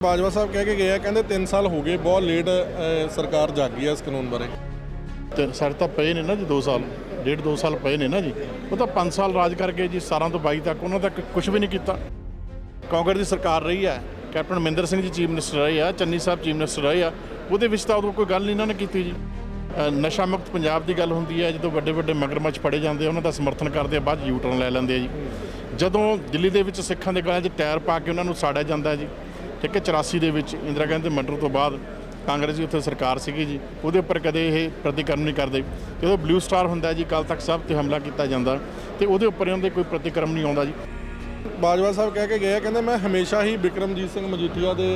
ਬਾਜਵਾ ਸਾਹਿਬ ਕਹਿ ਕੇ ਗਏ ਆ ਕਹਿੰਦੇ 3 ਸਾਲ ਹੋ ਗਏ ਬਹੁਤ ਲੇਟ ਅ, ਸਰਕਾਰ ਜਾਗੀ ਆ ਇਸ ਕਾਨੂੰਨ ਬਾਰੇ। ਤੇ ਸਾਡੇ ਤਾਂ ਪਏ ਨੇ ਨਾ ਜੀ 2 ਸਾਲ ਡੇਢ 2 ਸਾਲ ਪਏ ਨੇ ਨਾ ਜੀ। ਉਹ ਤਾਂ 5 ਸਾਲ ਰਾਜ ਕਰਕੇ ਜੀ 17 ਤੋਂ 22 ਤੱਕ ਉਹਨਾਂ ਤੱਕ ਕੁਝ ਵੀ ਨਹੀਂ ਕੀਤਾ। ਕਾਂਗਰਸ ਦੀ ਸਰਕਾਰ ਰਹੀ ਹੈ captain Mahinder Singh ji chief minister ਰਹੇ ਆ ਚੰਨੀ ਸਾਹਿਬ ਚੀਫ ਮਿਨਿਸਟਰ ਰਹੇ ਆ ਉਹਦੇ ਵਿੱਚ ਤਾਂ ਉਦੋਂ ਕੋਈ ਗੱਲ ਨਹੀਂ ਇਹਨਾਂ ਨੇ ਕੀਤੀ ਜੀ। ਨਸ਼ਾ ਮੁਕਤ ਪੰਜਾਬ ਦੀ ਗੱਲ ਹੁੰਦੀ ਹੈ ਜਦੋਂ ਵੱਡੇ ਵੱਡੇ ਮਗਰਮੱਛ ਫੜੇ ਜਾਂਦੇ ਆ ਉਹਨਾਂ ਦਾ ਸਮਰਥਨ ਕਰਦੇ ਆ ਬਾਅਦ ਯੂ ਟਰਨ ਲੈ ਲੈਂਦੇ ਆ ਜੀ। ਜਦੋਂ ਦਿੱਲੀ ਦੇ ਵਿੱਚ ਸਿੱਖਾਂ ਦੇ ਗਲਾਂ 'ਚ ਟਾਇਰ ਪਾ ਕੇ ਉਹਨਾਂ ਨੂੰ ਸਾੜਿਆ ਜਾਂਦਾ ਜੀ ਠੀਕ ਹੈ 84 ਦੇ ਵਿੱਚ ਇੰਦਰਾ ਗਾਂਧੀ ਦੇ ਮਰਡਰ ਤੋਂ ਬਾਅਦ ਕਾਂਗਰਸ ਦੀ ਉੱਥੇ ਸਰਕਾਰ ਸੀਗੀ ਜੀ ਉਹਦੇ ਉੱਪਰ ਕਦੇ ਇਹ ਪ੍ਰਤੀਕਰਮ ਨਹੀਂ ਕਰਦੇ। ਜਦੋਂ ਬਲੂ ਸਟਾਰ ਹੁੰਦਾ ਜੀ ਕੱਲ ਤੱਕ ਸਭ ਤੇ ਹਮਲਾ ਕੀਤਾ ਜਾਂਦਾ ਤੇ ਉਹਦੇ ਉੱਪਰ ਇਹਨਾਂ ਦੇ ਕੋਈ ਪ੍ਰਤੀਕਰਮ ਨਹੀਂ ਆਉਂਦਾ ਜੀ। ਬਾਜਵਾ ਸਾਹਿਬ ਕਹਿ ਕੇ ਗਏ ਆ ਕਹਿੰਦੇ ਮੈਂ ਹਮੇਸ਼ਾ ਹੀ ਬਿਕਰਮਜੀਤ ਸਿੰਘ ਮਜੀਠੀਆ ਦੇ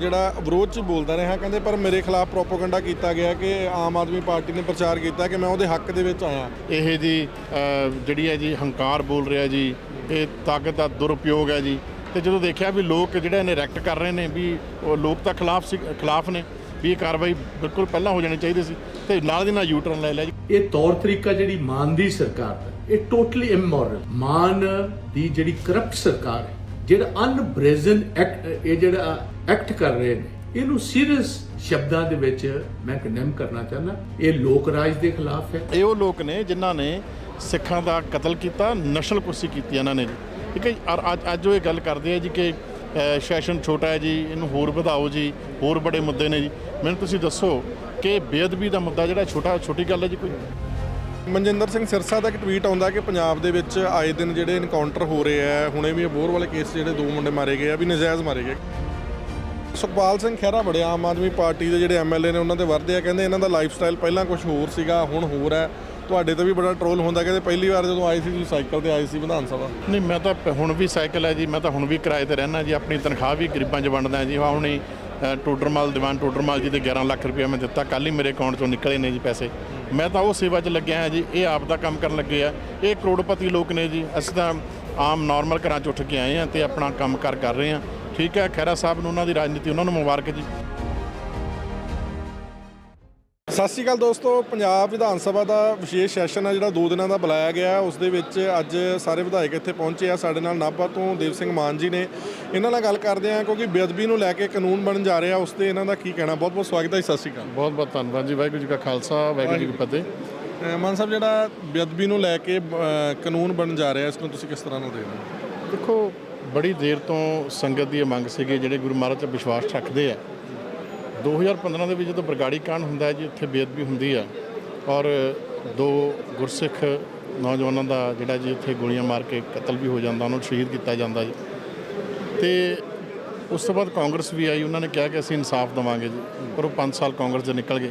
ਜਿਹੜਾ ਵਿਰੋਧ 'ਚ ਬੋਲਦਾ ਰਿਹਾ ਕਹਿੰਦੇ ਪਰ ਮੇਰੇ ਖਿਲਾਫ ਪ੍ਰੋਪਗੈਂਡਾ ਕੀਤਾ ਗਿਆ ਕਿ ਆਮ ਆਦਮੀ ਪਾਰਟੀ ਨੇ ਪ੍ਰਚਾਰ ਕੀਤਾ ਕਿ ਮੈਂ ਉਹਦੇ ਹੱਕ ਦੇ ਵਿੱਚ ਆਇਆ। ਇਹ ਜੀ ਜਿਹੜੀ ਹੈ ਜੀ ਹੰਕਾਰ ਬੋਲ ਰਿਹਾ ਜੀ ਇਹ ਤਾਕਤ ਦਾ ਦੁਰਉਪਯੋਗ ਹੈ ਜੀ। ਤੇ ਜਦੋਂ ਦੇਖਿਆ ਵੀ ਲੋਕ ਜਿਹੜੇ ਨੇ ਰੈਕਟ ਕਰ ਰਹੇ ਨੇ ਵੀ ਉਹ ਲੋਕ ਤਾਂ ਖਿਲਾਫ ਸੀ ਖਿਲਾਫ ਨੇ ਵੀ ਇਹ ਕਾਰਵਾਈ ਬਿਲਕੁਲ ਪਹਿਲਾਂ ਹੋ ਜਾਣੀ ਚਾਹੀਦੀ ਸੀ ਤੇ ਨਾਲ ਦੀ ਨਾਲ ਯੂ ਟਰਨ ਲੈ ਲਿਆ ਜੀ। ਇਹ ਤੌਰ ਤਰੀਕਾ ਜਿਹੜੀ ਮਾਨ ਦੀ ਸਰਕਾਰ ਦਾ ਇਹ ਟੋਟਲੀ ਇਮੋਰਲ ਮਾਨ ਦੀ ਜਿਹੜੀ ਕਰਪਟ ਸਰਕਾਰ ਹੈ ਜਿਹੜਾ ਅਨਬ੍ਰੇਜ਼ਨ ਐਕਟ ਇਹ ਜਿਹੜਾ ਐਕਟ ਕਰ ਰਹੇ ਨੇ ਇਹਨੂੰ ਸੀਰੀਅਸ ਸ਼ਬਦਾਂ ਦੇ ਵਿੱਚ ਮੈਂ ਕੰਡੈਮ ਕਰਨਾ ਚਾਹੁੰਦਾ। ਇਹ ਲੋਕ ਰਾਜ ਦੇ ਖਿਲਾਫ ਹੈ। ਇਹ ਉਹ ਲੋਕ ਨੇ ਜਿਨ੍ਹਾਂ ਨੇ ਸਿੱਖਾਂ ਦਾ ਕਤਲ ਕੀਤਾ ਨਸਲ ਕੁਸ਼ੀ ਕੀਤੀ ਇਹਨਾਂ ਨੇ ਠੀਕ ਹੈ ਜੀ, ਔਰ ਅੱਜ ਅੱਜ ਉਹ ਇਹ ਗੱਲ ਕਰਦੇ ਆ ਜੀ ਕਿ ਸੈਸ਼ਨ ਛੋਟਾ ਹੈ ਜੀ, ਇਹਨੂੰ ਹੋਰ ਵਧਾਓ ਜੀ, ਹੋਰ ਬੜੇ ਮੁੱਦੇ ਨੇ ਜੀ। ਮੈਨੂੰ ਤੁਸੀਂ ਦੱਸੋ ਕਿ ਬੇਅਦਬੀ ਦਾ ਮੁੱਦਾ ਜਿਹੜਾ ਛੋਟਾ, ਛੋਟੀ ਗੱਲ ਹੈ ਜੀ ਕੋਈ? ਮਨਜਿੰਦਰ ਸਿੰਘ ਸਿਰਸਾ ਦਾ ਇੱਕ ਟਵੀਟ ਆਉਂਦਾ ਕਿ ਪੰਜਾਬ ਦੇ ਵਿੱਚ ਆਏ ਦਿਨ ਜਿਹੜੇ ਇਨਕਾਊਂਟਰ ਹੋ ਰਹੇ ਆ, ਹੁਣੇ ਵੀ ਬੋਰ ਵਾਲੇ ਕੇਸ ਜਿਹੜੇ ਦੋ ਮੁੰਡੇ ਮਾਰੇ ਗਏ ਆ, ਵੀ ਨਜਾਇਜ਼ ਮਾਰੇ ਗਏ। ਸੁਖਪਾਲ ਸਿੰਘ ਖਹਿਰਾ ਬੜੇ ਆਮ ਆਦਮੀ ਪਾਰਟੀ ਦੇ ਜਿਹੜੇ ਐਮਐਲਏ ਨੇ, ਉਹਨਾਂ ਦੇ ਵਰਦੇ ਆ, ਕਹਿੰਦੇ ਇਹਨਾਂ ਦਾ ਲਾਈਫ ਸਟਾਈਲ ਪਹਿਲਾਂ ਕੁਝ ਹੋਰ ਸੀਗਾ, ਹੁਣ ਹੋਰ ਹੈ। ਤੁਹਾਡੇ ਤੇ ਵੀ ਬੜਾ ਟਰੋਲ ਹੁੰਦਾ ਕਹਿੰਦੇ ਪਹਿਲੀ ਵਾਰ ਜਦੋਂ ਆਏ ਸੀ ਤੁਸੀਂ ਸਾਈਕਲ ਤੇ ਆਏ ਸੀ ਵਿਧਾਨ ਸਭਾ? ਨਹੀਂ ਮੈਂ ਤਾਂ ਪ- ਹੁਣ ਵੀ ਸਾਈਕਲ ਹੈ ਜੀ ਮੈਂ ਤਾਂ ਹੁਣ ਵੀ ਕਿਰਾਏ ਤੇ ਰਹਿਣਾ ਜੀ ਆਪਣੀ ਤਨਖਾਹ ਵੀ ਗਰੀਬਾਂ 'ਚ ਵੰਡਦਾ ਜੀ। ਆਹ ਹੁਣੀ ਅ, ਟੋਡਰਮਲ ਦੀਵਾਨ ਟੋਡਰਮਾਲ ਜੀ ਦੇ 11 ਲੱਖ ਰੁਪਏ ਮੈਂ ਦਿੱਤਾ ਕੱਲ ਹੀ ਮੇਰੇ ਅਕਾਊਂਟ 'ਚੋਂ ਨਿਕਲੇ ਨੇ ਜੀ ਪੈਸੇ। ਮੈਂ ਤਾਂ ਉਹ ਸੇਵਾ 'ਚ ਲੱਗਿਆ ਹਾਂ ਜੀ ਇਹ ਆਪ ਦਾ ਕੰਮ ਕਰਨ ਲੱਗੇ ਆ। ਇਹ ਕਰੋੜਪਤੀ ਲੋਕ ਨੇ ਜੀ ਅਸੀਂ ਤਾਂ ਆਮ ਨਾਰਮਲ ਘਰਾਂ 'ਚ ਉੱਠ ਕੇ ਆਏ ਆ ਤੇ ਆਪਣਾ ਕੰਮ ਕਾਰ ਕਰ ਰਹੇ ਆ ਠੀਕ ਹੈ ਖੈਰਾ ਸਾਹਿਬ ਨੂੰ ਉਹਨਾਂ ਦੀ ਰਾਜਨੀਤੀ ਉਹਨਾਂ ਨੂੰ ਮੁਬਾਰਕ ਜੀ। ਸਤਿ ਸ਼੍ਰੀ ਅਕਾਲ ਦੋਸਤੋ ਪੰਜਾਬ ਵਿਧਾਨ ਸਭਾ ਦਾ ਵਿਸ਼ੇਸ਼ ਸੈਸ਼ਨ ਹੈ ਜਿਹੜਾ ਦੋ ਦਿਨਾਂ ਦਾ ਬੁਲਾਇਆ ਗਿਆ। ਉਸ ਦੇ ਵਿੱਚ ਅੱਜ ਸਾਰੇ ਵਿਧਾਇਕ ਇੱਥੇ ਪਹੁੰਚੇ ਆ ਸਾਡੇ ਨਾਲ। ਨਾਭਾ ਤੋਂ ਦੇਵ ਸਿੰਘ ਮਾਨ ਜੀ ਨੇ ਇਹਨਾਂ ਨਾਲ ਗੱਲ ਕਰਦੇ ਆ ਕਿਉਂਕਿ ਬੇਅਦਬੀ ਨੂੰ ਲੈ ਕੇ ਕਾਨੂੰਨ ਬਣਨ ਜਾ ਰਿਹਾ। ਉਸ ਤੇ ਇਹਨਾਂ ਦਾ ਕੀ ਕਹਿਣਾ? ਬਹੁਤ ਬਹੁਤ ਸਵਾਗਤ ਹੈ ਸਤਿ ਸ਼੍ਰੀ ਅਕਾਲ। ਬਹੁਤ ਬਹੁਤ ਧੰਨਵਾਦ ਜੀ। ਵਾਹਿਗੁਰੂ ਜੀ ਕਾ ਖਾਲਸਾ ਵਾਹਿਗੁਰੂ ਜੀ ਕੀ ਫਤਿਹ। ਮਾਨ ਸਾਹਿਬ ਜਿਹੜਾ ਬੇਅਦਬੀ ਨੂੰ ਲੈ ਕੇ ਕਾਨੂੰਨ ਬਣਨ ਜਾ ਰਿਹਾ ਇਸ ਨੂੰ ਤੁਸੀਂ ਕਿਸ ਤਰ੍ਹਾਂ ਨਾਲ ਦੇਖਦੇ ਹੋ? ਦੇਖੋ ਬੜੀ ਦੇਰ ਤੋਂ ਸੰਗਤ ਦੀ ਇਹ ਮੰਗ ਸੀਗੀ ਜਿਹੜੇ ਗੁਰੂ ਮਹਾਰਾਜ 'ਤੇ ਵਿਸ਼ਵਾਸ ਰੱਖਦੇ ਆ। 2015 ਦੇ ਵਿੱਚ ਜਦੋਂ ਬਰਗਾੜੀ ਕਾਂਡ ਹੁੰਦਾ ਹੈ ਜੀ, ਉੱਥੇ ਬੇਅਦਬੀ ਹੁੰਦੀ ਆ ਔਰ ਦੋ ਗੁਰਸਿੱਖ ਨੌਜਵਾਨਾਂ ਦਾ ਜਿਹੜਾ ਜੀ ਉੱਥੇ ਗੋਲੀਆਂ ਮਾਰ ਕੇ ਕਤਲ ਵੀ ਹੋ ਜਾਂਦਾ, ਉਹਨਾਂ ਨੂੰ ਸ਼ਹੀਦ ਕੀਤਾ ਜਾਂਦਾ ਜੀ। ਤੇ ਉਸ ਤੋਂ ਬਾਅਦ ਕਾਂਗਰਸ ਵੀ ਆਈ, ਉਹਨਾਂ ਨੇ ਕਿਹਾ ਕਿ ਅਸੀਂ ਇਨਸਾਫ ਦੇਵਾਂਗੇ ਜੀ, ਪਰ ਉਹ 5 ਸਾਲ ਕਾਂਗਰਸ ਦੇ ਨਿਕਲ ਗਏ।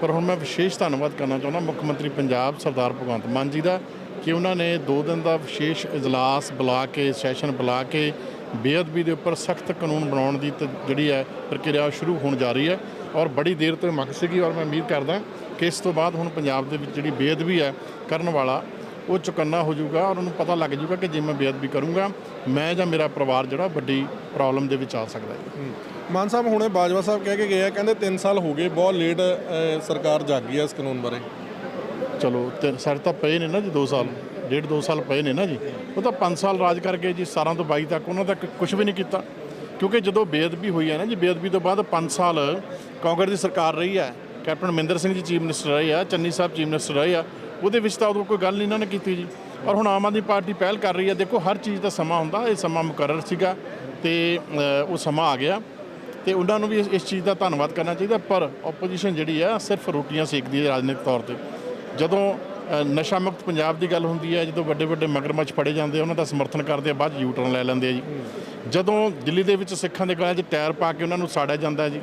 ਪਰ ਹੁਣ ਮੈਂ ਵਿਸ਼ੇਸ਼ ਧੰਨਵਾਦ ਕਰਨਾ ਚਾਹੁੰਦਾ, ਮੁੱਖ ਮੰਤਰੀ ਪੰਜਾਬ ਸਰਦਾਰ ਭਗਵੰਤ ਮਾਨ ਜੀ ਦਾ ਕਿ ਉਹਨਾਂ ਨੇ 2 ਦਿਨ ਦਾ ਵਿਸ਼ੇਸ਼ ਇਜਲਾਸ ਬੁਲਾ ਕੇ, ਸੈਸ਼ਨ ਬੁਲਾ ਕੇ ਬੇਅਦਬੀ ਦੇ ਉੱਪਰ ਸਖਤ ਕਾਨੂੰਨ ਬਣਾਉਣ ਦੀ ਜਿਹੜੀ ਹੈ ਪ੍ਰਕਿਰਿਆ ਸ਼ੁਰੂ ਹੋਣ ਜਾ ਰਹੀ ਹੈ ਔਰ ਬੜੀ ਦੇਰ ਤੋਂ ਮੰਗ ਸੀਗੀ ਔਰ ਮੈਂ ਉਮੀਦ ਕਰਦਾ ਕਿ ਇਸ ਤੋਂ ਬਾਅਦ ਹੁਣ ਪੰਜਾਬ ਦੇ ਵਿੱਚ ਜਿਹੜੀ ਬੇਅਦਬੀ ਹੈ ਕਰਨ ਵਾਲਾ ਉਹ ਚੁਕੰਨਾ ਹੋ ਜਾਊਗਾ ਔਰ ਉਹਨੂੰ ਪਤਾ ਲੱਗ ਜਾਊਗਾ ਕਿ ਜੇ ਮੈਂ ਬੇਅਦਬੀ ਕਰੂੰਗਾ ਮੈਂ ਜਾਂ ਮੇਰਾ ਪਰਿਵਾਰ ਜਿਹੜਾ ਵੱਡੀ ਪ੍ਰੋਬਲਮ ਦੇ ਵਿੱਚ ਆ ਸਕਦਾ ਹੈ। ਮਾਨ ਸਾਹਿਬ ਹੁਣੇ ਬਾਜਵਾ ਸਾਹਿਬ ਕਹਿ ਕੇ ਗਏ ਆ ਕਹਿੰਦੇ 3 ਸਾਲ ਹੋ ਗਏ ਬਹੁਤ ਲੇਟ ਸਰਕਾਰ ਜਾਗੀ ਆ ਇਸ ਕਾਨੂੰਨ ਬਾਰੇ। ਚਲੋ ਤੇ ਸਾਡੇ ਤਾਂ ਪਏ ਨੇ ਨਾ ਜੀ 2 ਸਾਲ। ਡੇਢ ਦੋ ਸਾਲ ਪਏ ਨੇ ਨਾ ਜੀ। ਉਹ ਤਾਂ 5 ਸਾਲ ਰਾਜ ਕਰਕੇ ਜੀ 17 ਤੋਂ 22 ਤੱਕ ਉਹਨਾਂ ਤੱਕ ਕੁਝ ਵੀ ਨਹੀਂ ਕੀਤਾ। ਕਿਉਂਕਿ ਜਦੋਂ ਬੇਅਦਬੀ ਹੋਈ ਹੈ ਨਾ ਜੀ, ਬੇਅਦਬੀ ਤੋਂ ਬਾਅਦ 5 ਸਾਲ ਕਾਂਗਰਸ ਦੀ ਸਰਕਾਰ ਰਹੀ ਹੈ, captain Mahinder Singh ji chief minister ਰਹੇ ਆ, ਚੰਨੀ ਸਾਹਿਬ ਚੀਫ ਮਿਨਿਸਟਰ ਰਹੇ ਆ, ਉਹਦੇ ਵਿੱਚ ਤਾਂ ਉਦੋਂ ਕੋਈ ਗੱਲ ਨਹੀਂ ਇਹਨਾਂ ਨੇ ਕੀਤੀ ਜੀ। ਔਰ ਹੁਣ ਆਮ ਆਦਮੀ ਪਾਰਟੀ ਪਹਿਲ ਕਰ ਰਹੀ ਹੈ, ਦੇਖੋ ਹਰ ਚੀਜ਼ ਦਾ ਸਮਾਂ ਹੁੰਦਾ, ਇਹ ਸਮਾਂ ਮੁਕਰਰ ਸੀਗਾ ਤੇ ਉਹ ਸਮਾਂ ਆ ਗਿਆ। ਤੇ ਉਹਨਾਂ ਨੂੰ ਵੀ ਇਸ- ਚੀਜ਼ ਦਾ ਧੰਨਵਾਦ ਕਰਨਾ ਚਾਹੀਦਾ, ਪਰ ਆਪੋਜੀਸ਼ਨ ਜਿਹੜੀ ਆ, ਸਿਰਫ ਰੋਟੀਆਂ ਸੇਕਦੀ ਹੈ ਰਾਜਨੀਤਿਕ ਤੌਰ ਤੇ। ਜਦੋਂ ਨਸ਼ਾ ਮੁਕਤ ਪੰਜਾਬ ਦੀ ਗੱਲ ਹੁੰਦੀ ਹੈ, ਜਦੋਂ ਵੱਡੇ ਵੱਡੇ ਮਗਰਮੱਛ ਫੜੇ ਜਾਂਦੇ ਆ, ਉਹਨਾਂ ਦਾ ਸਮਰਥਨ ਕਰਦੇ ਆ, ਬਾਅਦ ਯੂ ਟਰਨ ਲੈ ਲੈਂਦੇ ਆ ਜੀ। ਜਦੋਂ ਦਿੱਲੀ ਦੇ ਵਿੱਚ ਸਿੱਖਾਂ ਦੇ ਗਲਾਂ 'ਚ ਟਾਇਰ ਪਾ ਕੇ ਉਹਨਾਂ ਨੂੰ ਸਾੜਿਆ ਜਾਂਦਾ ਜੀ,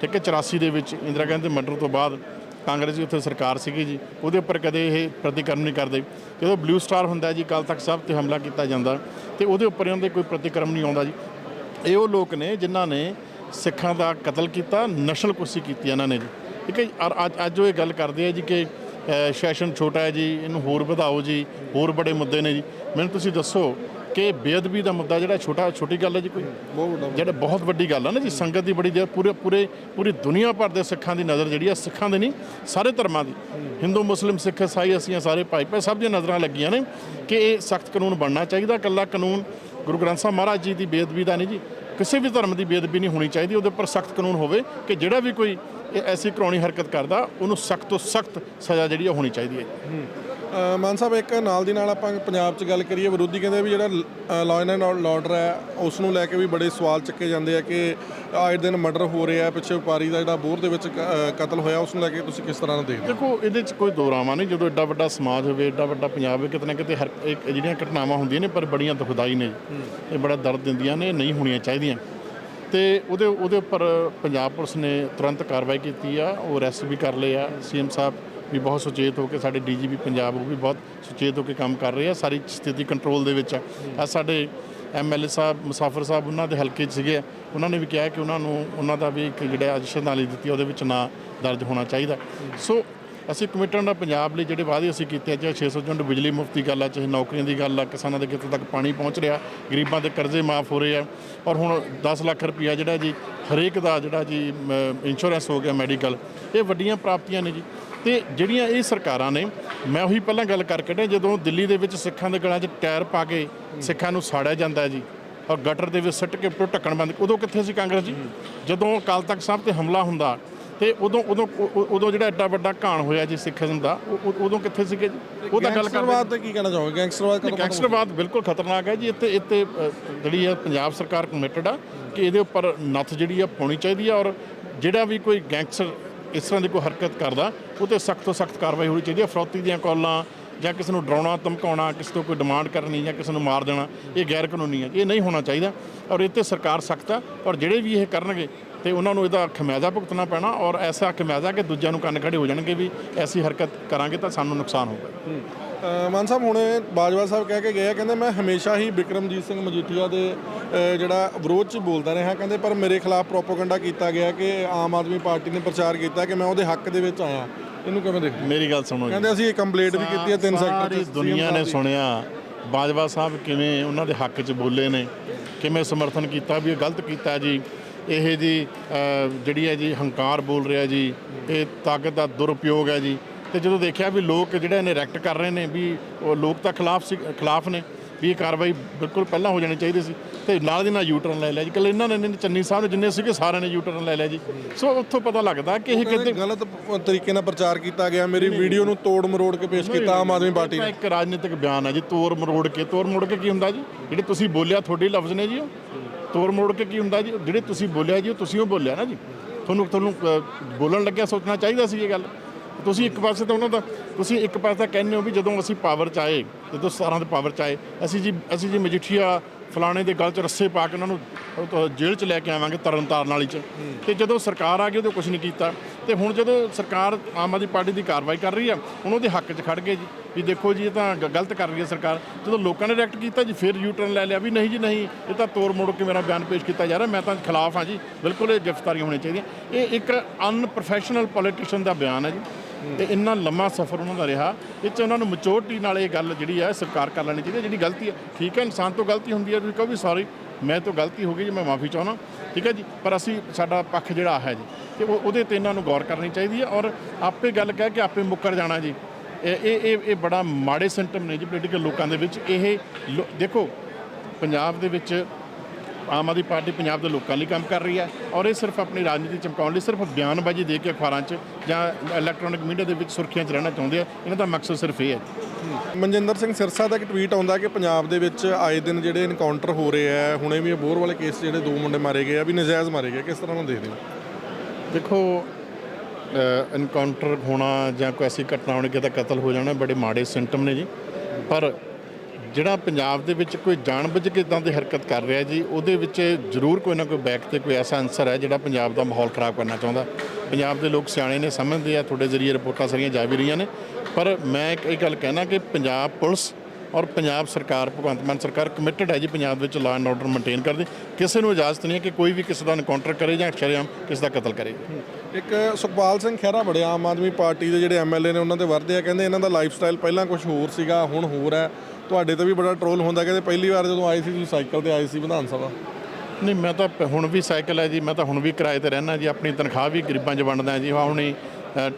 ਠੀਕ ਹੈ 84 ਦੇ ਵਿੱਚ, ਇੰਦਰਾ ਗਾਂਧੀ ਦੇ ਮਰਡਰ ਤੋਂ ਬਾਅਦ ਕਾਂਗਰਸ ਦੀ ਉੱਥੇ ਸਰਕਾਰ ਸੀਗੀ ਜੀ, ਉਹਦੇ ਉੱਪਰ ਕਦੇ ਇਹ ਪ੍ਰਤੀਕਰਮ ਨਹੀਂ ਕਰਦੇ। ਜਦੋਂ ਬਲੂ ਸਟਾਰ ਹੁੰਦਾ ਜੀ ਕੱਲ ਤੱਕ ਸਭ ਤੇ ਹਮਲਾ ਕੀਤਾ ਜਾਂਦਾ, ਤੇ ਉਹਦੇ ਉੱਪਰ ਉਹਨਾਂ ਦੇ ਕੋਈ ਪ੍ਰਤੀਕਰਮ ਨਹੀਂ ਆਉਂਦਾ ਜੀ। ਇਹ ਉਹ ਲੋਕ ਨੇ ਜਿਨ੍ਹਾਂ ਨੇ ਸਿੱਖਾਂ ਦਾ ਕਤਲ ਕੀਤਾ, ਨਸਲ ਕੁਸ਼ੀ ਕੀਤੀ ਇਹਨਾਂ ਨੇ ਜੀ। ਠੀਕ ਹੈ ਔਰ ਅੱਜ ਅੱਜ ਉਹ ਇਹ ਗੱਲ ਕਰਦੇ ਆ ਜੀ ਕਿ ਸੈਸ਼ਨ ਛੋਟਾ ਹੈ ਜੀ ਇਹਨੂੰ ਹੋਰ ਵਧਾਓ ਜੀ ਹੋਰ ਬੜੇ ਮੁੱਦੇ ਨੇ ਜੀ। ਮੈਨੂੰ ਤੁਸੀਂ ਦੱਸੋ ਕਿ ਬੇਅਦਬੀ ਦਾ ਮੁੱਦਾ ਜਿਹੜਾ ਛੋਟਾ ਛੋਟੀ ਗੱਲ ਹੈ ਜੀ ਕੋਈ? ਜਿਹੜਾ ਬਹੁਤ ਵੱਡੀ ਗੱਲ ਹੈ ਨਾ ਜੀ ਸੰਗਤ ਦੀ ਬੜੀ ਪੂਰੇ ਪੂਰੇ ਪੂਰੀ ਦੁਨੀਆ ਭਰ ਦੇ ਸਿੱਖਾਂ ਦੀ ਨਜ਼ਰ ਜਿਹੜੀ ਹੈ ਸਿੱਖਾਂ ਦੇ ਨਹੀਂ ਸਾਰੇ ਧਰਮਾਂ ਦੀ। ਹਿੰਦੂ ਮੁਸਲਿਮ ਸਿੱਖ ਈਸਾਈ ਅਸੀਂ ਸਾਰੇ ਭਾਈ ਭਾਈ ਸਭ ਦੀਆਂ ਨਜ਼ਰਾਂ ਲੱਗੀਆਂ ਨੇ ਕਿ ਇਹ ਸਖਤ ਕਾਨੂੰਨ ਬਣਨਾ ਚਾਹੀਦਾ ਕੱਲਾ ਕਾਨੂੰਨ ਗੁਰੂ ਗ੍ਰੰਥ ਸਾਹਿਬ ਮਹਾਰਾਜ ਜੀ ਦੀ ਬੇਅਦਬੀ ਦਾ ਨਹੀਂ ਜੀ ਕਿਸੇ ਵੀ ਧਰਮ ਦੀ ਬੇਅਦਬੀ ਨਹੀਂ ਹੋਣੀ ਚਾਹੀਦੀ, ਉਹਦੇ ਉੱਪਰ ਸਖਤ ਕਾਨੂੰਨ ਹੋਵੇ ਕਿ ਜਿਹੜਾ ਵੀ ਕੋਈ ਇਹ ਐਸੀ ਕਰਾਉਣੀ ਹਰਕਤ ਕਰਦਾ, ਉਹਨੂੰ ਸਖਤ ਤੋਂ ਸਖਤ ਸਜ਼ਾ ਜਿਹੜੀ ਆ ਹੋਣੀ ਚਾਹੀਦੀ ਹੈ। ਮਾਨ ਸਾਹਿਬ ਇੱਕ ਨਾਲ ਦੀ ਨਾਲ ਆਪਾਂ ਪੰਜਾਬ 'ਚ ਗੱਲ ਕਰੀਏ ਵਿਰੋਧੀ ਕਹਿੰਦੇ ਵੀ ਜਿਹੜਾ ਲਾਅ ਐਂਡ ਆਰਡਰ ਹੈ ਉਸ ਨੂੰ ਲੈ ਕੇ ਵੀ ਬੜੇ ਸਵਾਲ ਚੱਕੇ ਜਾਂਦੇ ਆ ਕਿ ਆਏ ਦਿਨ ਮਰਡਰ ਹੋ ਰਿਹਾ ਹੈ ਪਿੱਛੇ ਵਪਾਰੀ ਦਾ ਜਿਹੜਾ ਬੋਰ ਦੇ ਵਿੱਚ ਕਤਲ ਹੋਇਆ ਉਸ ਨੂੰ ਲੈ ਕੇ ਤੁਸੀਂ ਕਿਸ ਤਰ੍ਹਾਂ ਦੇਖਦੇ ਹੋ? ਦੇਖੋ ਇਹਦੇ 'ਚ ਕੋਈ ਦੋ ਰਾਵਾਂ ਨਹੀਂ ਜਦੋਂ ਐਡਾ ਵੱਡਾ ਸਮਾਜ ਹੋਵੇ ਐਡਾ ਵੱਡਾ ਪੰਜਾਬ ਹੋਵੇ ਕਿਤੇ ਨਾ ਕਿਤੇ ਹਰ ਇੱਕ ਜਿਹੜੀਆਂ ਘਟਨਾਵਾਂ ਹੁੰਦੀਆਂ ਨੇ ਪਰ ਬੜੀਆਂ ਦੁਖਦਾਈ ਨੇ। ਇਹ ਬੜਾ ਦਰਦ ਦਿੰਦੀਆਂ ਨੇ ਨਹੀਂ ਹੋਣੀਆਂ ਚਾਹੀਦੀਆਂ। ਤੇ ਉਹਦੇ ਉਹਦੇ ਉੱਪਰ ਪੰਜਾਬ ਪੁਲਿਸ ਨੇ ਤੁਰੰਤ ਕਾਰਵਾਈ ਕੀਤੀ ਆ ਉਹ ਅਰੈਸਟ ਵੀ ਕਰ ਲਏ ਆ ਸੀਐਮ ਸਾਹਿਬ ਵੀ ਬਹੁਤ ਸੁਚੇਤ ਹੋ ਕੇ ਸਾਡੇ ਡੀਜੀਪੀ ਪੰਜਾਬ ਉਹ ਵੀ ਬਹੁਤ ਸੁਚੇਤ ਹੋ ਕੇ ਕੰਮ ਕਰ ਰਹੇ ਆ, ਸਾਰੀ ਸਥਿਤੀ ਕੰਟਰੋਲ ਦੇ ਵਿੱਚ ਆ। ਆ ਸਾਡੇ ਐਮਐਲਏ ਸਾਹਿਬ, ਮੁਸਾਫਰ ਸਾਹਿਬ ਉਹਨਾਂ ਦੇ ਹਲਕੇ 'ਚ ਸੀਗੇ ਉਹਨਾਂ ਨੇ ਵੀ ਕਿਹਾ ਕਿ ਉਹਨਾਂ ਨੂੰ, ਉਹਨਾਂ ਦਾ ਵੀ ਇੱਕ ਜਿਹੜਾ ਅੱਜ ਸ਼ਰਧਾਂਜਲੀ ਦਿੱਤੀ ਉਹਦੇ ਵਿੱਚ ਨਾਂ ਦਰਜ ਹੋਣਾ ਚਾਹੀਦਾ। ਸੋ ਅਸੀਂ ਕਮਿਟਡ ਆ ਪੰਜਾਬ ਲਈ, ਜਿਹੜੇ ਵਾਅਦੇ ਅਸੀਂ ਕੀਤੇ ਆ, ਚਾਹੇ 600 ਯੂਨਿਟ ਬਿਜਲੀ ਮੁਫਤ ਦੀ ਗੱਲ ਆ, ਚਾਹੇ ਨੌਕਰੀਆਂ ਦੀ ਗੱਲ ਆ, ਕਿਸਾਨਾਂ ਦੇ ਕਿੱਥੇ ਤੱਕ ਪਾਣੀ ਪਹੁੰਚ ਰਿਹਾ, ਗਰੀਬਾਂ ਦੇ ਕਰਜ਼ੇ ਮਾਫ ਹੋ ਰਹੇ ਆ। ਔਰ ਹੁਣ 10 ਲੱਖ ਰੁਪਈਆ ਜਿਹੜਾ ਜੀ, ਹਰੇਕ ਦਾ ਜਿਹੜਾ ਜੀ ਇੰਸ਼ੋਰੈਂਸ ਹੋ ਗਿਆ ਮੈਡੀਕਲ ਇਹ ਵੱਡੀਆਂ ਪ੍ਰਾਪਤੀਆਂ ਨੇ ਜੀ। ਤੇ ਜਿਹੜੀਆਂ ਇਹ ਸਰਕਾਰਾਂ ਨੇ ਮੈਂ ਉਹੀ ਪਹਿਲਾਂ ਗੱਲ ਕਰਕੇ ਹਟਿਆ ਜਦੋਂ ਦਿੱਲੀ ਦੇ ਵਿੱਚ ਸਿੱਖਾਂ ਦੇ ਗਲਾਂ 'ਚ ਟਾਇਰ ਪਾ ਕੇ ਸਿੱਖਾਂ ਨੂੰ ਸਾੜਿਆ ਜਾਂਦਾ ਜੀ ਔਰ ਗਟਰ ਦੇ ਵਿੱਚ ਸੱਟ ਕੇ ਉੱਪਰੋਂ ਢੱਕਣ ਬੰਦ ਉਦੋਂ ਕਿੱਥੇ ਸੀ ਕਾਂਗਰਸ ਜੀ? ਜਦੋਂ ਅਕਾਲ ਤਖਤ ਸਾਹਿਬ ਤੇ ਹਮਲਾ ਹੁੰਦਾ ਤੇ ਉਦੋਂ ਉਦੋਂ ਉਦੋਂ ਜਿਹੜਾ ਐਡਾ ਵੱਡਾ ਘਾਣ ਹੋਇਆ ਜੀ ਸਿੱਖੀਜ਼ਮ ਦਾ ਉਦੋਂ ਕਿੱਥੇ ਸੀਗੇ ਜੀ? ਉਹ ਤਾਂ ਗੱਲ ਗੈਂਗਸਟਰਵਾਦ ਤੇ ਕੀ ਕਹਿਣਾ ਚਾਹੋਗੇ? ਗੈਂਗਸਟਰਵਾਦ ਹੋਊ? ਗੈਂਗਸਟਰਵਾਦ ਬਿਲਕੁਲ ਖਤਰਨਾਕ ਹੈ ਜੀ ਇੱਥੇ ਇੱਥੇ ਜਿਹੜੀ ਹੈ ਪੰਜਾਬ ਸਰਕਾਰ ਕਮਿਟਡ ਆ ਕਿ ਇਹਦੇ ਉੱਪਰ ਨੱਥ ਜਿਹੜੀ ਆ ਪਾਉਣੀ ਚਾਹੀਦੀ ਆ ਔਰ ਜਿਹੜਾ ਵੀ ਕੋਈ ਗੈਂਗਸਟਰ ਇਸ ਤਰ੍ਹਾਂ ਦੀ ਕੋਈ ਹਰਕਤ ਕਰਦਾ ਉਹ ਤੇ ਸਖਤ ਤੋਂ ਸਖਤ ਕਾਰਵਾਈ ਹੋਣੀ ਚਾਹੀਦੀ ਹੈ। ਫਰੌਤੀ ਦੀਆਂ ਕਾਲਾਂ ਜਾਂ ਕਿਸੇ ਨੂੰ ਡਰਾਉਣਾ, ਧਮਕਾਉਣਾ, ਕਿਸੇ ਤੋਂ ਕੋਈ ਡਿਮਾਂਡ ਕਰਨੀ ਜਾਂ ਕਿਸੇ ਨੂੰ ਮਾਰ ਦੇਣਾ, ਇਹ ਗੈਰ ਕਾਨੂੰਨੀ ਹੈ। ਇਹ ਨਹੀਂ ਹੋਣਾ ਚਾਹੀਦਾ ਔਰ ਇਹ ਤੇ ਸਰਕਾਰ ਸਖਤ ਆ ਔਰ ਜਿਹੜੇ ਵੀ ਇਹ ਕਰਨਗੇ ਤੇ ਉਹਨਾਂ ਨੂੰ ਇਹਦਾ ਖਮਿਆਜ਼ਾ ਭੁਗਤਣਾ ਪੈਣਾ ਔਰ ਐਸਾ ਖਮਿਆਜ਼ਾ ਕਿ ਦੂਜਿਆਂ ਨੂੰ ਕੰਨ ਖੜੇ ਹੋ ਜਾਣਗੇ ਵੀ ਐਸੀ ਹਰਕਤ ਕਰਾਂਗੇ ਤਾਂ ਸਾਨੂੰ ਨੁਕਸਾਨ ਹੋਊਗਾ। ਮਾਨ ਸਾਹਿਬ ਹੁਣ ਬਾਜਵਾ ਸਾਹਿਬ ਕਹਿ ਕੇ ਗਏ ਆ ਕਹਿੰਦੇ ਮੈਂ ਹਮੇਸ਼ਾ ਹੀ ਬਿਕਰਮਜੀਤ ਸਿੰਘ ਮਜੀਠੀਆ ਦੇ ਜਿਹੜਾ ਵਿਰੋਧ ਚ ਬੋਲਦਾ ਰਿਹਾ ਕਹਿੰਦੇ ਪਰ ਮੇਰੇ ਖਿਲਾਫ ਪ੍ਰੋਪਾਗੈਂਡਾ ਕੀਤਾ ਗਿਆ ਕਿ ਆਮ ਆਦਮੀ ਪਾਰਟੀ ਨੇ ਪ੍ਰਚਾਰ ਕੀਤਾ ਕਿ ਮੈਂ ਉਹਦੇ ਹੱਕ ਦੇ ਵਿੱਚ ਆਇਆ। ਇਹਨੂੰ ਕਿਵੇਂ ਦੇਖਦੇ ਹੋ? ਮੇਰੀ ਗੱਲ ਸੁਣੋ ਕਹਿੰਦੇ ਅਸੀਂ ਇਹ ਕੰਪਲੀਟ ਵੀ ਕੀਤੀ ਹੈ ਤਿੰਨ ਸੈਕਟਰ ਚ ਦੁਨੀਆ ਨੇ ਸੁਣਿਆ ਬਾਜਵਾ ਸਾਹਿਬ ਕਿਵੇਂ ਉਹਨਾਂ ਦੇ ਹੱਕ 'ਚ ਬੋਲੇ ਨੇ ਕਿਵੇਂ ਸਮਰਥਨ ਕੀਤਾ ਵੀ ਇਹ ਗਲਤ ਕੀਤਾ ਜੀ। ਇਹ ਜੀ ਜਿਹੜੀ ਹੈ ਜੀ ਹੰਕਾਰ ਬੋਲ ਰਿਹਾ ਜੀ ਇਹ ਤਾਕਤ ਦਾ ਦੁਰਉਪਯੋਗ ਹੈ ਜੀ। ਤੇ ਜਦੋਂ ਦੇਖਿਆ ਵੀ ਲੋਕ ਜਿਹੜੇ ਨੇ ਰੈਕਟ ਕਰ ਰਹੇ ਨੇ ਵੀ ਉਹ ਲੋਕ ਤਾਂ ਖਿਲਾਫ ਸੀ ਖਿਲਾਫ ਨੇ ਵੀ ਇਹ ਕਾਰਵਾਈ ਬਿਲਕੁਲ ਪਹਿਲਾਂ ਹੋ ਜਾਣੀ ਚਾਹੀਦੀ ਸੀ। ਤੇ ਨਾਲ ਦੀ ਨਾਲ ਯੂ ਟਰਨ ਲੈ ਲਿਆ ਜੀ। ਕੱਲ ਇਹਨਾਂ ਨੇ ਚੰਨੀ ਸਾਹਿਬ ਨੇ ਜਿੰਨੇ ਸੀਗੇ ਸਾਰਿਆਂ ਨੇ ਯੂ ਟਰਨ ਲੈ ਲਿਆ ਜੀ। ਸੋ ਉੱਥੋਂ ਪਤਾ ਲੱਗਦਾ ਕਿ ਇਹ ਕਿਤੇ ਗਲਤ ਤਰੀਕੇ ਨਾਲ ਪ੍ਰਚਾਰ ਕੀਤਾ ਗਿਆ। ਮੇਰੀ ਵੀਡੀਓ ਨੂੰ ਤੋੜ ਮਰੋੜ ਕੇ ਪੇਸ਼ ਕੀਤਾ ਆਮ ਆਦਮੀ ਪਾਰਟੀ ਨੇ। ਇੱਕ ਰਾਜਨੀਤਿਕ ਬਿਆਨ ਹੈ ਜੀ ਤੋੜ ਮਰੋੜ ਕੇ। ਤੋੜ ਮਰੋੜ ਕੇ ਕੀ ਹੁੰਦਾ ਜੀ? ਜਿਹੜੇ ਤੁਸੀਂ ਬੋਲਿਆ ਤੁਹਾਡੇ ਲਫ਼ਜ਼ ਨੇ ਜੀ ਉਹ। ਤੋੜ ਮੋੜ ਕੇ ਕੀ ਹੁੰਦਾ ਜੀ? ਜਿਹੜੇ ਤੁਸੀਂ ਬੋਲਿਆ ਜੀ, ਉਹ ਤੁਸੀਂ ਉਹ ਬੋਲਿਆ ਨਾ ਜੀ। ਤੁਹਾਨੂੰ ਤੁਹਾਨੂੰ ਬੋਲਣ ਲੱਗਿਆ, ਸੋਚਣਾ ਚਾਹੀਦਾ ਸੀ ਇਹ ਗੱਲ। ਤੁਸੀਂ ਇੱਕ ਪਾਸੇ ਤਾਂ ਉਹਨਾਂ ਦਾ, ਤੁਸੀਂ ਇੱਕ ਪਾਸੇ ਤਾਂ ਕਹਿੰਦੇ ਹੋ ਵੀ ਜਦੋਂ ਅਸੀਂ ਪਾਵਰ ਚ ਆਏ, ਜਦੋਂ 17 ਦੇ ਪਾਵਰ ਚ ਆਏ, ਅਸੀਂ ਜੀ ਅਸੀਂ ਜੀ ਮਜੀਠੀਆ ਫਲਾਣੇ ਦੇ ਗਲ 'ਚ ਰੱਸੇ ਪਾ ਕੇ ਉਹਨਾਂ ਨੂੰ ਜੇਲ੍ਹ 'ਚ ਲੈ ਕੇ ਆਵਾਂਗੇ ਤਰਨ ਤਾਰਨ ਵਾਲੀ 'ਚ। ਤੇ ਜਦੋਂ ਸਰਕਾਰ ਆ ਗਈ, ਉਹਦੇ ਕੁਝ ਨਹੀਂ ਕੀਤਾ। ਤੇ ਹੁਣ ਜਦੋਂ ਸਰਕਾਰ ਆਮ ਆਦਮੀ ਪਾਰਟੀ ਦੀ ਕਾਰਵਾਈ ਕਰ ਰਹੀ ਆ, ਹੁਣ ਉਹਦੇ ਹੱਕ 'ਚ ਖੜ ਗਏ ਜੀ। ਵੀ ਦੇਖੋ ਜੀ, ਇਹ ਤਾਂ ਗਲਤ ਕਰ ਰਹੀ ਹੈ ਸਰਕਾਰ। ਜਦੋਂ ਲੋਕਾਂ ਨੇ ਰਿਐਕਟ ਕੀਤਾ ਜੀ, ਫਿਰ ਯੂ ਟਰਨ ਲੈ ਲਿਆ ਵੀ ਨਹੀਂ ਜੀ, ਨਹੀਂ, ਇਹ ਤਾਂ ਤੋੜ ਮੋੜ ਕੇ ਮੇਰਾ ਬਿਆਨ ਪੇਸ਼ ਕੀਤਾ ਜਾ ਰਿਹਾ, ਮੈਂ ਤਾਂ ਖਿਲਾਫ ਹਾਂ ਜੀ। ਬਿਲਕੁਲ ਇਹ ਗ੍ਰਿਫਤਾਰੀਆਂ ਹੋਣੀਆਂ ਚਾਹੀਦੀਆਂ ਇਹ ਇੱਕ ਅਨਪ੍ਰੋਫੈਸ਼ਨਲ ਪੋਲੀਟੀਸ਼ੀਅਨ ਦਾ ਬਿਆਨ ਹੈ ਜੀ। ਤੇ ਇੰਨਾ ਲੰਮਾ ਸਫ਼ਰ ਉਹਨਾਂ ਦਾ ਰਿਹਾ, ਇਹ 'ਚ ਉਹਨਾਂ ਨੂੰ ਮੈਚੋਰਟੀ ਨਾਲ ਇਹ ਗੱਲ ਜਿਹੜੀ ਹੈ ਸਰਕਾਰ ਕਰ ਲੈਣੀ ਚਾਹੀਦੀ ਹੈ ਜਿਹੜੀ ਗਲਤੀ ਹੈ ਠੀਕ ਹੈ, ਇਨਸਾਨ ਤੋਂ ਗਲਤੀ ਹੁੰਦੀ ਹੈ ਤੁਸੀਂ ਕਹੋ ਵੀ ਸੌਰੀ ਮੈਂ ਤੋਂ ਗਲਤੀ ਹੋ ਗਈ ਜੀ, ਮੈਂ ਮਾਫੀ ਚਾਹੁੰਦਾ। ਠੀਕ ਹੈ ਜੀ, ਪਰ ਅਸੀਂ, ਸਾਡਾ ਪੱਖ ਜਿਹੜਾ ਹੈ ਜੀ, ਤੇ ਉਹ, ਉਹਦੇ ਤੇ ਇਹਨਾਂ ਨੂੰ ਗੌਰ ਕਰਨੀ ਚਾਹੀਦੀ ਹੈ ਔਰ ਆਪੇ ਗੱਲ ਕਹਿ ਕੇ ਆਪੇ ਮੁੱਕਰ ਜਾਣਾ ਜੀ। ਇਹ ਇਹ, ਇਹ- ਬੜਾ ਮਾੜੇ ਸਿੰਟਮ ਨੇ ਜੀ ਪੋਲੀਟੀਕਲ ਲੋਕਾਂ ਦੇ ਵਿੱਚ। ਇਹ ਦੇਖੋ, ਪੰਜਾਬ ਦੇ ਵਿੱਚ ਆਮ ਆਦਮੀ ਪਾਰਟੀ ਪੰਜਾਬ ਦੇ ਲੋਕਾਂ ਲਈ ਕੰਮ ਕਰ ਰਹੀ ਹੈ ਔਰ ਇਹ ਸਿਰਫ ਆਪਣੀ ਰਾਜਨੀਤੀ ਚਮਕਾਉਣ ਲਈ ਸਿਰਫ ਬਿਆਨਬਾਜ਼ੀ ਦੇ ਕੇ ਅਖਬਾਰਾਂ 'ਚ ਜਾਂ ਇਲੈਕਟ੍ਰੋਨਿਕ ਮੀਡੀਆ ਦੇ ਵਿੱਚ ਸੁਰਖੀਆਂ 'ਚ ਰਹਿਣਾ ਚਾਹੁੰਦੇ ਆ ਇਹਨਾਂ ਦਾ ਮਕਸਦ ਸਿਰਫ ਇਹ ਹੈ। ਮਨਜਿੰਦਰ ਸਿੰਘ ਸਿਰਸਾ ਦਾ ਇੱਕ ਟਵੀਟ ਆਉਂਦਾ ਕਿ ਪੰਜਾਬ ਦੇ ਵਿੱਚ ਆਏ ਦਿਨ ਜਿਹੜੇ ਐਨਕਾਊਂਟਰ ਹੋ ਰਹੇ ਆ ਹੁਣੇ ਵੀ ਇਹ ਬੋਰ ਵਾਲੇ ਕੇਸ ਜਿਹੜੇ ਦੋ ਮੁੰਡੇ ਮਾਰੇ ਗਏ ਆ ਵੀ ਨਜਾਇਜ਼ ਮਾਰੇ ਗਏ ਕਿਸ ਤਰ੍ਹਾਂ ਨੂੰ ਦੇਖਦੇ ਹੋ? ਦੇਖੋ ਐਨਕਾਊਂਟਰ ਹੋਣਾ ਜਾਂ ਕੋਈ ਐਸੀ ਘਟਨਾ ਹੋਣੀ ਕਿ ਤਾਂ ਕਤਲ ਹੋ ਜਾਣਾ ਬੜੇ ਮਾੜੇ ਸਿੰਟਮ ਨੇ ਜੀ। ਪਰ ਜਿਹੜਾ ਪੰਜਾਬ ਦੇ ਵਿੱਚ ਕੋਈ ਜਾਣਬੁੱਝ ਕੇ ਇਦਾਂ ਦੀ ਹਰਕਤ ਕਰ ਰਿਹਾ ਜੀ, ਉਹਦੇ ਵਿੱਚ ਜ਼ਰੂਰ ਕੋਈ ਨਾ ਕੋਈ ਬੈਕ ਤੇ ਕੋਈ ਐਸਾ ਅਨਸਰ ਹੈ ਜਿਹੜਾ ਪੰਜਾਬ ਦਾ ਮਾਹੌਲ ਖਰਾਬ ਕਰਨਾ ਚਾਹੁੰਦਾ। ਪੰਜਾਬ ਦੇ ਲੋਕ ਸਿਆਣੇ ਨੇ, ਸਮਝਦੇ ਆ, ਤੁਹਾਡੇ ਜ਼ਰੀਏ ਰਿਪੋਰਟਾਂ ਸਾਰੀਆਂ ਜਾ ਵੀ ਰਹੀਆਂ ਨੇ। ਪਰ ਮੈਂ ਇੱਕ ਇਹ ਗੱਲ ਕਹਿਣਾ ਕਿ ਪੰਜਾਬ ਪੁਲਿਸ ਔਰ ਪੰਜਾਬ ਸਰਕਾਰ ਭਗਵੰਤ ਮਾਨ ਸਰਕਾਰ ਕਮਿਟਡ ਹੈ ਜੀ ਪੰਜਾਬ ਵਿੱਚ ਲਾਅ ਐਂਡ ਆਰਡਰ ਮੇਨਟੇਨ ਕਰਦੇ ਕਿਸੇ ਨੂੰ ਇਜਾਜ਼ਤ ਨਹੀਂ ਹੈ ਕਿ ਕੋਈ ਵੀ ਕਿਸੇ ਦਾ ਐਨਕਾਊਂਟਰ ਕਰੇ ਜਾਂ ਸ਼ਰੇਆਮ ਕਿਸੇ ਦਾ ਕਤਲ ਕਰੇ। ਇੱਕ ਸੁਖਪਾਲ ਸਿੰਘ ਖਹਿਰਾ ਬੜੇ ਆਮ ਆਦਮੀ ਪਾਰਟੀ ਦੇ ਜਿਹੜੇ ਐਮਐਲਏ ਨੇ ਉਹਨਾਂ ਤੇ ਵਰਦੇ ਆ ਕਹਿੰਦੇ ਇਹਨਾਂ ਦਾ ਲਾਈਫ ਸਟਾਈਲ ਪਹਿਲਾਂ ਕੁਝ ਹੋਰ ਸੀਗਾ ਹੁਣ ਹੋਰ ਹੈ। ਤੁਹਾਡੇ ਤੇ ਵੀ ਬੜਾ ਟ੍ਰੋਲ ਹੁੰਦਾ ਕਹਿੰਦੇ ਪਹਿਲੀ ਵਾਰ ਜਦੋਂ ਆਏ ਸੀ ਤੁਸੀਂ ਸਾਈਕਲ ਤੇ ਆਏ ਸੀ ਵਿਧਾਨ ਸਭਾ। ਨਹੀਂ ਮੈਂ ਤਾਂ ਹੁਣ ਵੀ ਸਾਈਕਲ ਹੈ ਜੀ ਮੈਂ ਤਾਂ ਹੁਣ ਵੀ ਕਿਰਾਏ ਤੇ ਰਹਿਣਾ ਜੀ ਆਪਣੀ ਤਨਖਾਹ ਵੀ ਗਰੀਬਾਂ 'ਚ ਵੰਡਦਾ ਜੀ ਹਾਂ ਹੁਣੀ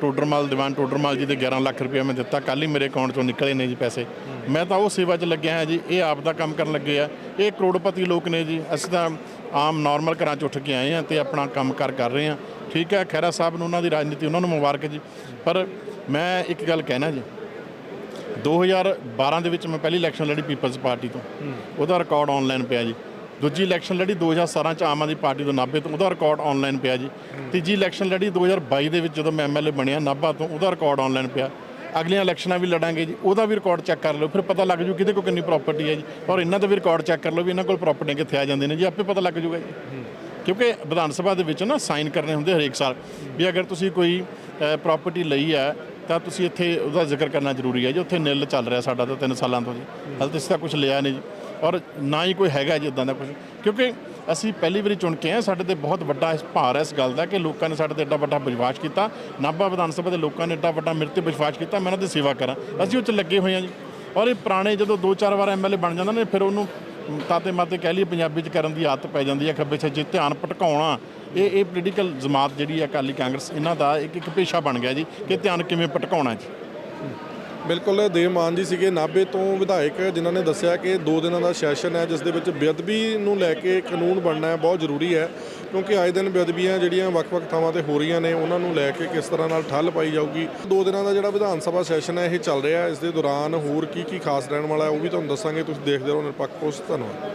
ਟੋਡਰਮਲ ਦੀਵਾਨ ਟੋਡਰਮਲ ਜੀ ਦੇ 11 ਲੱਖ ਰੁਪਏ ਮੈਂ ਦਿੱਤਾ। ਕੱਲ ਹੀ ਮੇਰੇ ਅਕਾਊਂਟ ਚੋਂ ਨਿਕਲੇ ਨੇ ਜੀ ਪੈਸੇ। ਮੈਂ ਤਾਂ ਉਹ ਸੇਵਾ 'ਚ ਲੱਗਿਆ ਹਾਂ ਜੀ। ਇਹ ਆਪ ਦਾ ਕੰਮ ਕਰਨ ਲੱਗੇ ਆ। ਇਹ ਕਰੋੜਪਤੀ ਲੋਕ ਨੇ ਜੀ। ਅਸੀਂ ਤਾਂ ਆਮ ਨਾਰਮਲ ਘਰਾਂ 'ਚ ਉੱਠ ਕੇ ਆਏ ਆ ਤੇ ਆਪਣਾ ਕੰਮ ਕਾਰ ਕਰ ਰਹੇ ਆ ਠੀਕ ਹੈ ਖੈਰਾ ਸਾਹਿਬ ਨੂੰ ਉਹਨਾਂ ਦੀ ਰਾਜਨੀਤੀ ਉਹਨਾਂ ਨੂੰ ਮੁਬਾਰਕ ਜੀ। ਪਰ ਮੈਂ ਇੱਕ ਗੱਲ ਕਹਿਣਾ ਜੀ। 2012 ਦੇ ਵਿੱਚ ਮੈਂ ਪਹਿਲੀ ਇਲੈਕਸ਼ਨ ਲੜੀ ਪੀਪਲਜ਼ ਪਾਰਟੀ ਤੋਂ। ਉਹਦਾ ਰਿਕਾਰਡ ਆਨਲਾਈਨ ਪਿਆ ਜੀ। ਦੂਜੀ ਇਲੈਕਸ਼ਨ ਲੜੀ 2017 ਚ ਆਮ ਆਦਮੀ ਪਾਰਟੀ ਤੋਂ ਨਾਭੇ ਤੋਂ, ਉਹਦਾ ਰਿਕਾਰਡ ਆਨਲਾਈਨ ਪਿਆ ਜੀ। ਤੀਜੀ ਇਲੈਕਸ਼ਨ ਲੜੀ 2022 ਦੇ ਵਿੱਚ ਜਦੋਂ ਮੈਂ ਐਮਐਲਏ ਬਣਿਆ ਨਾਭਾ ਤੋਂ, ਉਹਦਾ ਰਿਕਾਰਡ ਆਨਲਾਈਨ ਪਿਆ। ਅਗਲੀਆਂ ਇਲੈਕਸ਼ਨਾਂ ਵੀ ਲੜਾਂਗੇ ਜੀ, ਉਹਦਾ ਵੀ ਰਿਕਾਰਡ ਚੈੱਕ ਕਰ ਲਓ, ਫਿਰ ਪਤਾ ਲੱਗ ਜੂ ਕਿਹਦੇ ਕੋਲ ਕਿੰਨੀ ਪ੍ਰਾਪਰਟੀ ਹੈ ਜੀ। ਔਰ ਇਹਨਾਂ ਦਾ ਵੀ ਰਿਕਾਰਡ ਚੈੱਕ ਕਰ ਲਓ ਵੀ ਇਹਨਾਂ ਕੋਲ ਪ੍ਰਾਪਰਟੀਆਂ ਕਿੱਥੇ ਆ ਜਾਂਦੇ ਨੇ ਜੀ, ਆਪੇ ਪਤਾ ਲੱਗ ਜੂਗਾ ਜੀ। ਕਿਉਂਕਿ ਵਿਧਾਨ ਸਭਾ ਦੇ ਵਿੱਚ ਨਾ ਸਾਈਨ ਕਰਨੇ ਹੁੰਦੇ ਹਰੇਕ ਸਾਲ ਵੀ ਅਗਰ ਤੁਸੀਂ ਕੋਈ ਪ੍ਰਾਪਰਟੀ ਲਈ ਹੈ, ਤਾਂ ਤੁਸੀਂ ਇੱਥੇ ਉਹਦਾ ਜ਼ਿਕਰ ਕਰਨਾ ਜ਼ਰੂਰੀ ਹੈ ਜੀ। ਉੱਥੇ ਨਿਲ ਚੱਲ ਰਿਹਾ ਸਾਡਾ ਤਾਂ 3 ਸਾਲਾਂ ਤੋਂ ਜੀ। ਹਾਲੇ ਤਾਂ ਅਸੀਂ ਕੁਝ ਲਿਆ ਨਹੀਂ ਜੀ। ਔਰ ਨਾ ਹੀ ਕੋਈ ਹੈਗਾ ਜੀ ਇਦਾਂ ਦਾ ਕੁਝ ਕਿਉਂਕਿ ਅਸੀਂ ਪਹਿਲੀ ਵਾਰੀ ਚੁਣ ਕੇ ਆਏ ਸਾਡੇ ਤੇ ਬਹੁਤ ਵੱਡਾ ਭਾਰ ਹੈ ਇਸ ਗੱਲ ਦਾ ਕਿ ਲੋਕਾਂ ਨੇ ਸਾਡੇ ਤੇ ਐਡਾ ਵੱਡਾ ਵਿਸ਼ਵਾਸ ਕੀਤਾ। ਨਾਭਾ ਵਿਧਾਨ ਸਭਾ ਦੇ ਲੋਕਾਂ ਨੇ ਐਡਾ ਵੱਡਾ ਮੇਰੇ ਤੇ ਵਿਸ਼ਵਾਸ ਕੀਤਾ, ਮੈਂ ਉਹਨਾਂ ਦੀ ਸੇਵਾ ਕਰਾਂ। ਅਸੀਂ ਉਹ 'ਚ ਲੱਗੇ ਹੋਏ ਹਾਂ ਜੀ। ਔਰ ਇਹ ਪੁਰਾਣੇ ਜਦੋਂ ਦੋ ਚਾਰ ਵਾਰ ਐਮਐਲਏ ਬਣ ਜਾਂਦਾ ਨੇ, ਫਿਰ ਉਹਨੂੰ ਤਾਤੇ ਮਾਤੇ ਕਹਿ ਲਈ ਪੰਜਾਬੀ ਚ ਕਰਨ ਦੀ ਆਦਤ ਪੈ ਜਾਂਦੀ ਹੈ, ਖੱਬੇ ਸੱਜੇ ਧਿਆਨ ਭਟਕਾਉਣਾ। ਇਹ ਇਹ ਪੋਲੀਟੀਕਲ ਜਮਾਤ ਜਿਹੜੀ ਹੈ ਅਕਾਲੀ ਕਾਂਗਰਸ, ਇਹਨਾਂ ਦਾ ਇੱਕ ਇੱਕ ਪੇਸ਼ਾ ਬਣ ਗਿਆ ਜੀ ਕਿ ਧਿਆਨ ਕਿਵੇਂ ਭਟਕਾਉਣਾ ਜੀ। ਬਿਲਕੁਲ ਦੇਵ ਮਾਨ ਜੀ ਸੀਗੇ ਨਾਭੇ ਤੋਂ ਵਿਧਾਇਕ, ਜਿਨ੍ਹਾਂ ਨੇ ਦੱਸਿਆ ਕਿ ਦੋ ਦਿਨਾਂ ਦਾ ਸੈਸ਼ਨ ਹੈ, ਜਿਸ ਦੇ ਵਿੱਚ ਬੇਅਦਬੀ ਨੂੰ ਲੈ ਕੇ ਕਾਨੂੰਨ ਬਣਨਾ ਹੈ, ਬਹੁਤ ਜ਼ਰੂਰੀ ਹੈ, ਕਿਉਂਕਿ ਆਏ ਦਿਨ ਬੇਅਦਬੀਆਂ ਜਿਹੜੀਆਂ ਵੱਖ-ਵੱਖ ਥਾਵਾਂ ਤੇ ਹੋ ਰਹੀਆਂ ਨੇ, ਉਹਨਾਂ ਨੂੰ ਲੈ ਕੇ ਕਿਸ ਤਰ੍ਹਾਂ ਨਾਲ ਠੱਲ ਪਾਈ ਜਾਊਗੀ। ਦੋ ਦਿਨਾਂ ਦਾ ਜਿਹੜਾ ਵਿਧਾਨ ਸਭਾ ਸੈਸ਼ਨ ਹੈ, ਇਹ ਚੱਲ ਰਿਹਾ ਇਸ ਦੇ ਦੌਰਾਨ ਹੋਰ ਕੀ ਕੀ ਖਾਸ ਰਹਿਣ ਵਾਲਾ ਹੈ, ਉਹ ਵੀ ਤੁਹਾਨੂੰ ਦੱਸਾਂਗੇ, ਤੁਸੀਂ ਦੇਖਦੇ ਰਹੋ ਨਿਰਪੱਖ ਪੋਸਟ ਧੰਨਵਾਦ।